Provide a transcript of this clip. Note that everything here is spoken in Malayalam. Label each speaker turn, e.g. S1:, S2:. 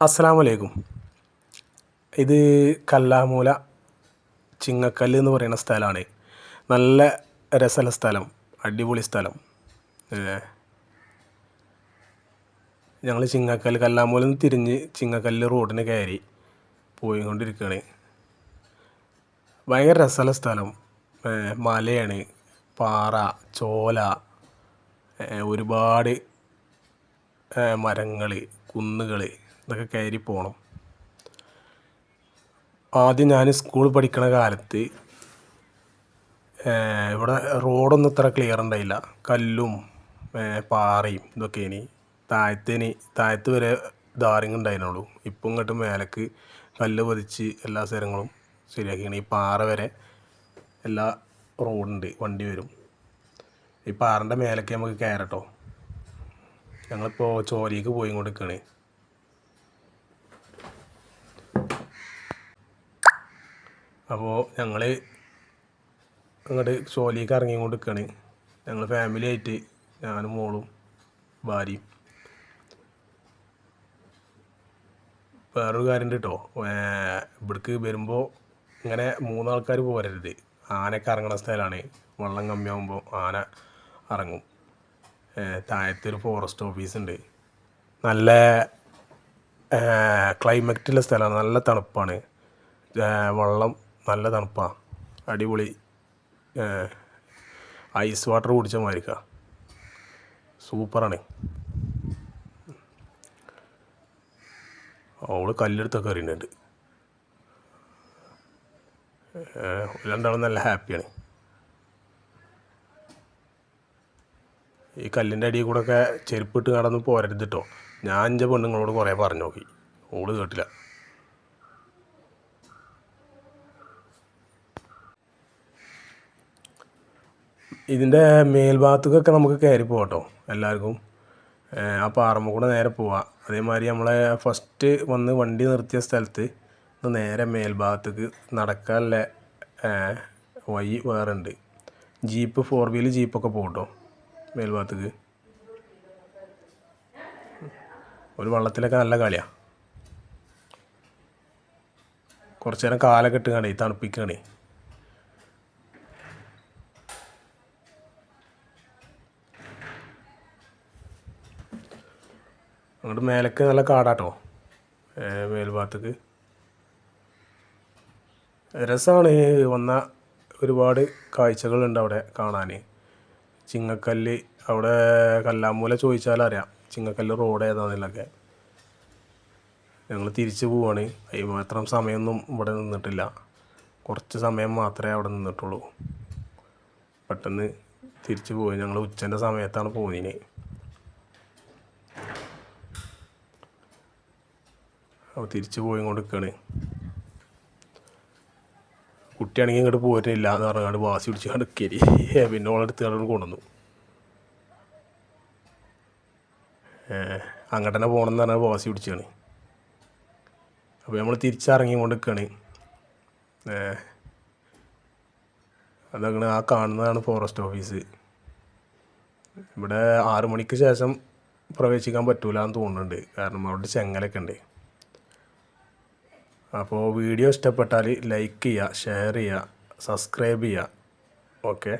S1: അസ്സാം വലൈക്കും ഇത് കല്ലാമൂല ചിങ്ങക്കല്ല് എന്ന് പറയുന്ന സ്ഥലമാണ്. നല്ല രസമുള്ള സ്ഥലം അടിപൊളി സ്ഥലം. ഞങ്ങൾ ചിങ്ങക്കല്ല് കല്ലാമൂല നിന്ന് തിരിഞ്ഞ് ചിങ്ങക്കല്ല് റോഡിന് കയറി പോയിക്കൊണ്ടിരിക്കുകയാണ്. ഭയങ്കര രസമുള്ള സ്ഥലം. മലയാണ് പാറ ചോല ഒരുപാട് മരങ്ങൾ കുന്നുകൾ ഇതൊക്കെ കയറി പോകണം ആദ്യം ഞാൻ സ്കൂൾ പഠിക്കണ കാലത്ത് ഇവിടെ റോഡൊന്നും ഇത്ര ക്ലിയർ ഉണ്ടായില്ല. കല്ലും പാറയും ഇതൊക്കെ ഇനി താഴത്തേന് താഴത്ത് വരെ ദാരിങ് ഉണ്ടായിരുന്നുള്ളൂ. ഇപ്പം ഇങ്ങോട്ട് മേലക്ക് കല്ല് പതിച്ച് എല്ലാ സ്ഥലങ്ങളും ശരിയാക്കിയാണ്. ഈ പാറ വരെ എല്ലാ റോഡുണ്ട് വണ്ടി വരും. ഈ പാറന്റെ മേലൊക്കെ നമുക്ക് കയറട്ടോ. ഞങ്ങളിപ്പോൾ ചോലേക്ക് പോയി കൊണ്ടിരിക്കുകയാണ് അപ്പോൾ ഞങ്ങൾ അങ്ങോട്ട് ചോലിക്ക് ഇറങ്ങി നിൽക്കുകയാണ് ഞങ്ങൾ ഫാമിലി ആയിട്ട് ഞാനും മോളും ഭാര്യയും. വേറൊരു കാര്യം കേട്ടോ ഇവിടേക്ക് വരുമ്പോൾ ഇങ്ങനെ മൂന്നാൾക്കാർ പോരരുത്. ആനയൊക്കെ ഇറങ്ങുന്ന സ്ഥലമാണ് വെള്ളം കമ്മിയാകുമ്പോൾ ആന ഇറങ്ങും. താഴത്തൊരു ഫോറസ്റ്റ് ഓഫീസ് ഉണ്ട് നല്ല ക്ലൈമറ്റുള്ള സ്ഥലമാണ് നല്ല തണുപ്പാണ്. വെള്ളം നല്ല തണുപ്പാണ് അടിപൊളി ഐസ് വാട്ടർ കുടിച്ച മാതിരിക്ക. സൂപ്പറാണ്. അവൾ കല്ലെടുത്തൊക്കെ എറിയുന്നുണ്ട് രണ്ടാളും നല്ല ഹാപ്പിയാണ്. ഈ കല്ലിന്റെ അടിയിൽ കൂടെ ഒക്കെ ചെരുപ്പിട്ട് കടന്ന് പോരരുത് കേട്ടോ ഞാൻ എന്റെ പെണ്ണുങ്ങളോട് കുറേ പറഞ്ഞു നോക്കി. ഓൾ കേട്ടില്ല. ഇതിന്റെ മേൽഭാഗത്തേക്കൊക്കെ നമുക്ക് കയറി പോകട്ടോ എല്ലാവർക്കും. ആ പാറമ്മ കൂടെ നേരെ പോവാം. അതേമാതിരി നമ്മളെ ഫസ്റ്റ് വന്ന് വണ്ടി നിർത്തിയ സ്ഥലത്ത് നേരെ മേൽഭാഗത്തേക്ക് നടക്കാനുള്ള വഴി വേറെ ഉണ്ട്. ജീപ്പ് ഫോർ വീൽ ജീപ്പൊക്കെ പോകട്ടോ മേൽഭാഗത്തേക്ക്. ഒരു വള്ളത്തിലൊക്കെ നല്ല കളിയാണ് കുറച്ച് നേരം കാലൊക്കെ ഇട്ടുകയാണേ തണുപ്പിക്കുകയാണേ അങ്ങോട്ട് മേലേക്ക് നല്ല കാടാട്ടോ. മേൽഭാഗത്തേക്ക്. രസമാണ് വന്ന ഒരുപാട് കാഴ്ചകളുണ്ട് അവിടെ കാണാൻ ചിങ്ങക്കല്ല് അവിടെ കല്ലാമൂല ചോദിച്ചാലറിയാം. ചിങ്ങക്കല്ല് റോഡ് ഏതാണെന്നൊക്കെ ഞങ്ങൾ തിരിച്ചു പോവാണ്. അതിമാത്രം സമയമൊന്നും ഇവിടെ നിന്നിട്ടില്ല. കുറച്ച് സമയം മാത്രമേ അവിടെ നിന്നിട്ടുള്ളൂ. പെട്ടെന്ന് തിരിച്ചു പോയി. ഞങ്ങൾ ഉച്ചന്റെ സമയത്താണ് പോകുന്നതിന് അപ്പോൾ തിരിച്ചു പോയി കൊടുക്കുകയാണ് കുട്ടിയാണെങ്കിൽ ഇങ്ങോട്ട് പോരുന്നില്ല എന്ന് പറഞ്ഞാണ്ട് വാസി പിടിച്ച് കടക്കരി പിന്നെ ഓളെടുത്ത് കടന്ന് കൊണ്ടുവന്നു. അങ്ങോട്ട് തന്നെ പോകണം എന്ന് പറഞ്ഞാൽ വാസി പിടിച്ചാണ്. അപ്പോൾ നമ്മൾ തിരിച്ചിറങ്ങി കൊണ്ട് അതങ്ങനെ ആ കാണുന്നതാണ് ഫോറസ്റ്റ് ഓഫീസ്. ഇവിടെ ആറു മണിക്ക് ശേഷം പ്രവേശിക്കാൻ പറ്റൂല എന്ന് തോന്നുന്നുണ്ട്. കാരണം അവിടെ ചെങ്ങലൊക്കെ ഉണ്ട്. അപ്പോൾ വീഡിയോ ഇഷ്ടപ്പെട്ടാൽ ലൈക്ക് ചെയ്യുക ഷെയർ ചെയ്യുക സബ്സ്ക്രൈബ് ചെയ്യുക. ഓക്കെ.